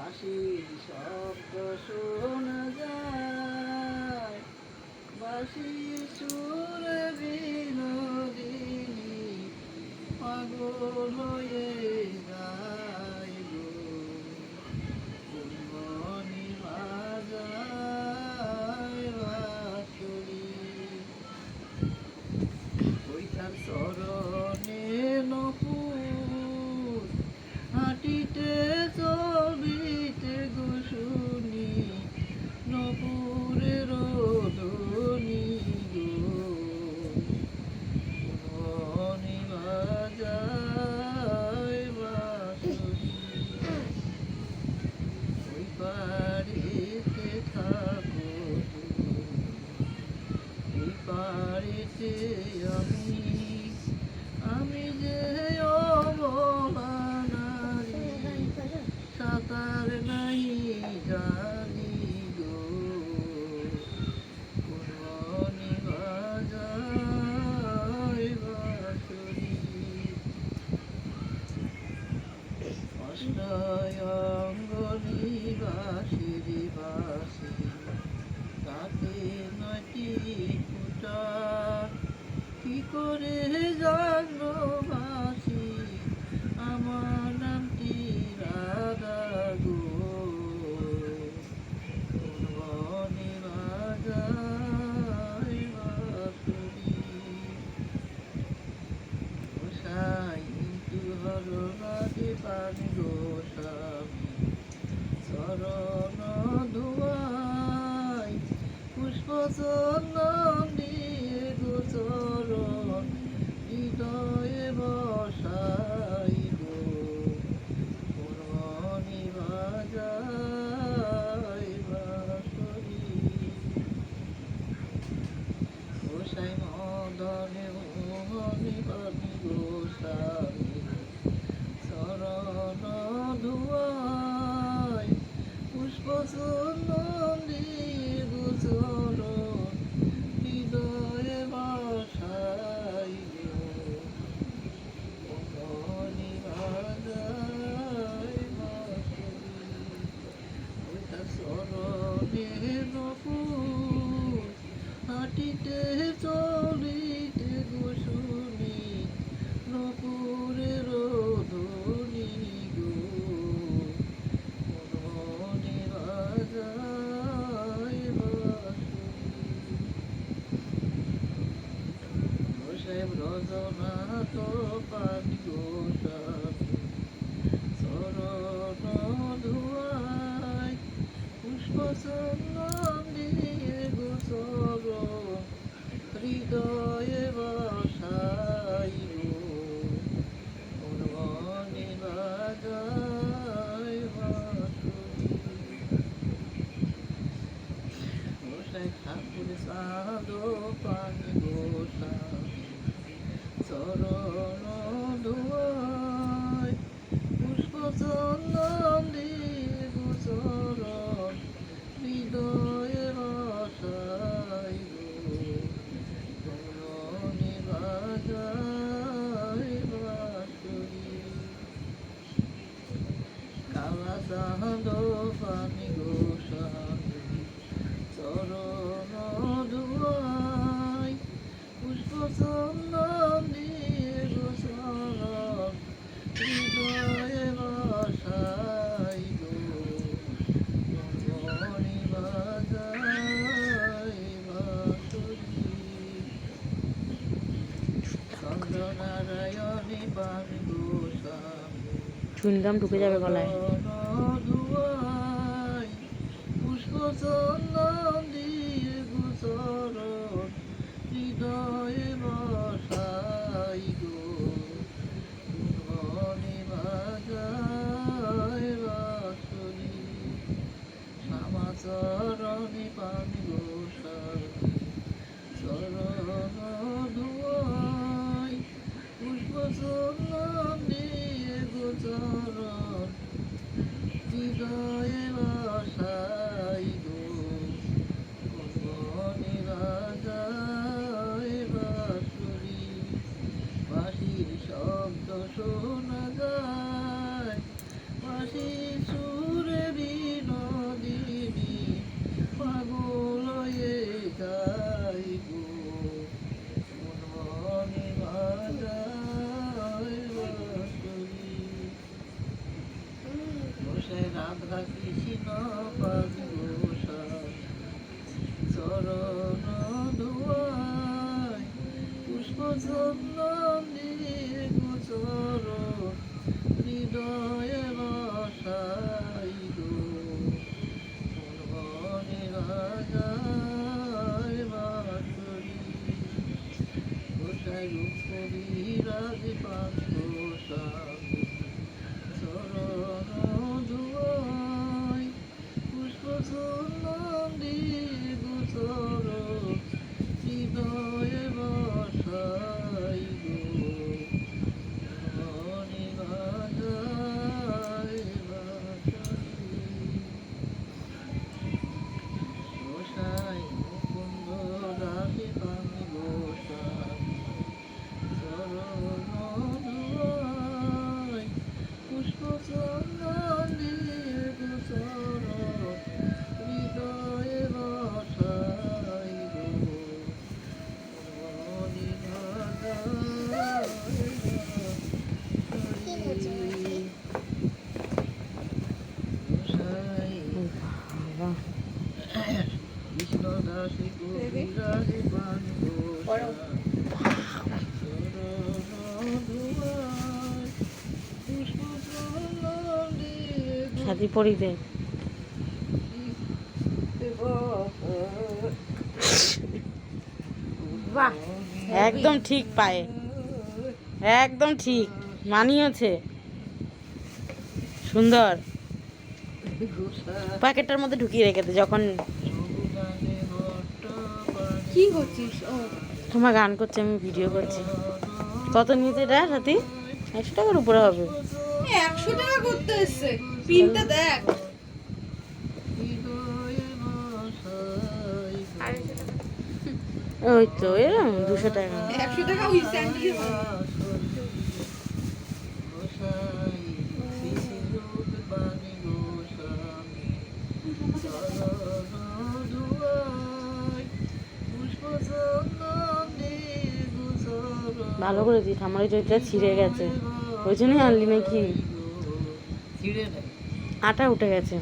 বাঁশির শব্দ শোনা যায়। বাঁশির সুর বিনোদিনী পাগল হয়ে করে ফুল হাঁটিতে চলিতে গোসুনি নপুরের ধনি গো মনে বাজায় সাহেব রচনা তো পানি ধোয়া হৃদয়ে বসা চুনগাম ঢুকে যাবে গলায়। পুষ্প পুষ্প চন্দন সাথী পরি দে। বাহ, একদম ঠিক পায়ে। একদম ঠিক, মানিয়েছে। সুন্দর। প্যাকেটটার মধ্যে ঢুকিয়ে রেখেছে যখন কি করছিস? ও। তোমার গান করছে আমি ভিডিও করছি। কত নিতে দেয় সাথী? একশো টাকার উপরে হবে। একশো টাকা করতে এসছে। পিনটা দেখ। ওই তো এরকম দুশো টাকা। একশো টাকা ওই স্যান্ডেলই ভালো করে দিস আমার ওই জয়টা ছিঁড়ে গেছে। ওই জন্যই আনলি নাকি? আটা উঠে গেছে।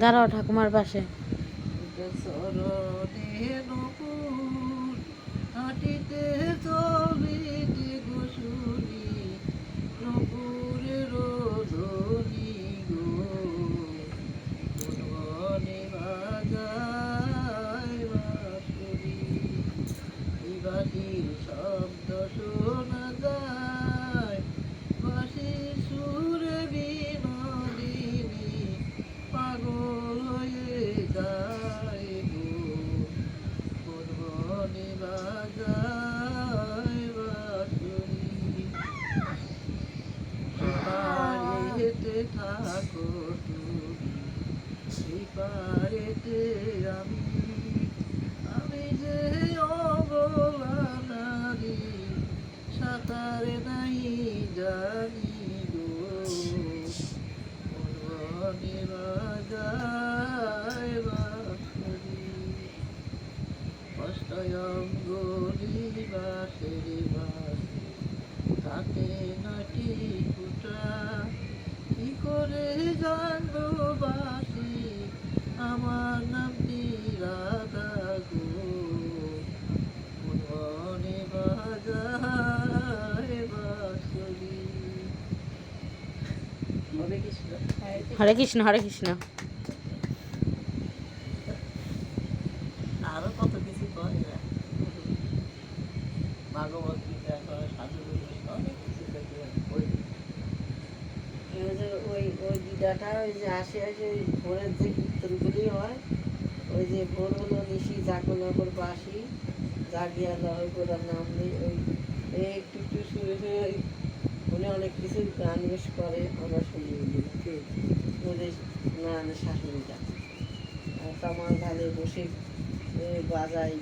দাঁড়াও ঠাকুমার পাশে। হরে কৃষ্ণ হরে কৃষ্ণ। হরে কৃষ্ণ আরও কত কিছু করে না ভাগবত গীতা করে সাধু অনেক কিছু ওই ওই যে ওই যে আসে আসে ওই ভোরের যে কীর্তনগুলি হয় ওই যে ভোর হলো নিশি জাকনগর বাসি জাগিয়া গোড়ার নাম নেই ওই এই একটু একটু শুনে শুনে উনি অনেক কিছু গান বেশ করে আমরা শুনি ওদের নারায়ণের শাশুড়িটা। কামাল ধারে বসে বাজাই